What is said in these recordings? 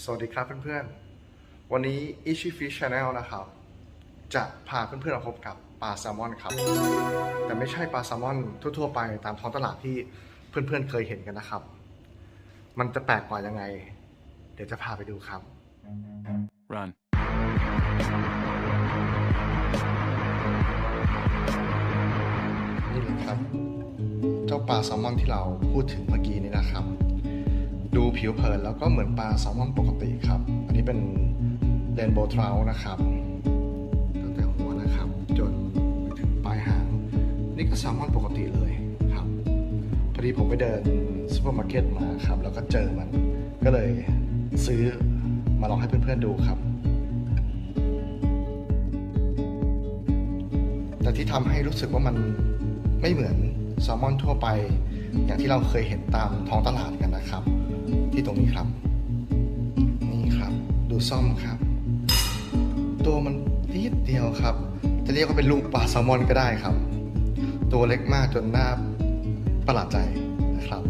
สวัสดีครับเพื่อนๆ วันนี้ Ichi Fish Channel นะครับ จะพาเพื่อนๆมาพบกับปลาแซลมอนครับ แต่ไม่ใช่ปลาแซลมอนทั่วๆไปตามท้องตลาดที่เพื่อนๆเคยเห็นกันนะครับ มันจะแปลกกว่ายังไง เดี๋ยวจะพาไปดูครับ Run. นี่เลยครับ เจ้าปลาแซลมอนที่เราพูดถึงเมื่อกี้นี้นะครับ ดูผิวเผินแล้วก็เหมือนปลาแซลมอนปกติครับ อันนี้เป็นเรนโบว์ทรานะครับตั้งแต่หัวนะครับ จนไปถึงปลายหาง นี่ก็แซลมอนปกติเลยครับ พอดีผมไปเดินซูเปอร์มาร์เก็ตมาครับ แล้วก็เจอมัน ก็เลยซื้อมาลองให้เพื่อนๆดูครับ แต่ที่ทำให้รู้สึกว่ามันไม่เหมือนแซลมอนทั่วไป อย่างที่เราเคยเห็นตามท้องตลาดกันนะครับ ที่ตรงนี้ครับ นี่ครับ ดูซ่อมครับ ตัวมันนิดเดียวครับ จะเรียกว่าเป็นลูกปลาแซลมอนก็ได้ครับ ตัวเล็กมากจนน่าประหลาดใจนะครับ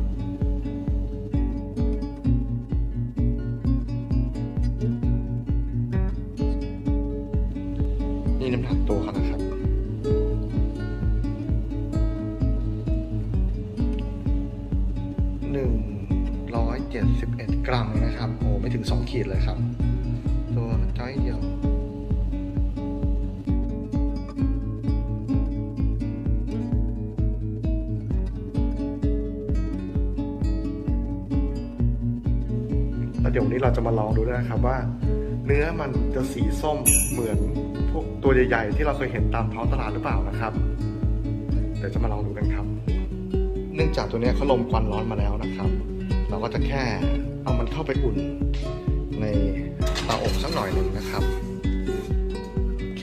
กรัมนะครับ โอ้ไม่ถึงสองขีดเลยครับ ตัวจ้อยเดียวแล้วเดี๋ยวนี้เราจะมาลองดูด้วยนะครับว่า เนื้อมันจะสีส้มเหมือนพวกตัวใหญ่ๆ ที่เราเคยเห็นตามท้องตลาดหรือเปล่านะครับเดี๋ยวจะมาลองดูกันครับ เนื่องจากตัวนี้เขาลมควันร้อนมาแล้วนะครับ เราก็จะแค่เอามันเข้าไปอุ่นในเตาอบสักหน่อยหนึ่งนะครับโอเค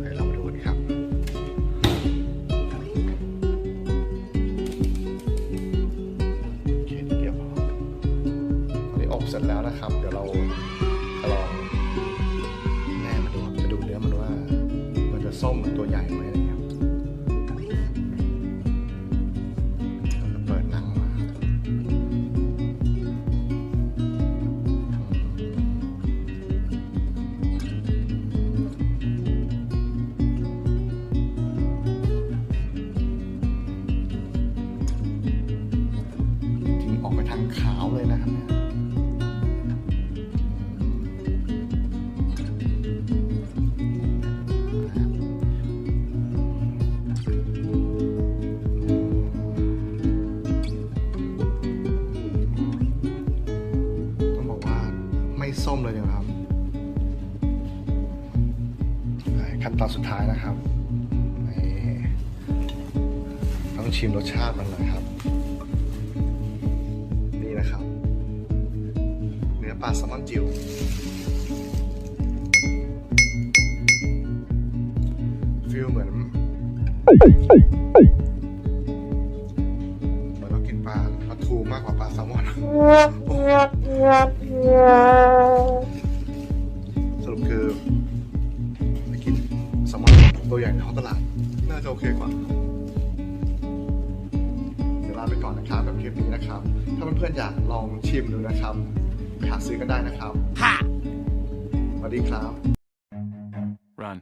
เดี๋ยวเรามาดูกันครับ โอเคนิดเดียวพอตอนนี้อบเสร็จแล้วนะครับ เดี๋ยวเราจะลองแน่มาดูจะดูเนื้อมันว่า มันจะส้มเหมือนตัวใหญ่ ไปทางขาวเลยนะครับเนี่ยต้องบอกว่าไม่ส้มเลยนะครับขั้นตอนสุดท้ายนะครับ ต้องชิมรสชาติมันนะครับ ลาแซลมอนจิ๋วฟิลเหมือนเหมือนเรากินปลาปลาทูมากกว่าปลาแซลมอนสรุปคือไปกินแซลมอนตัวใหญ่ในท้องตลาด น่าจะโอเคกว่าเดี๋ยวลาไปก่อนนะครับกับคลิปนี้นะครับ ถ้าเพื่อนๆอยากลองชิมดูนะครับ หาซื้อกันได้นะครับสวัสดีครับ Run.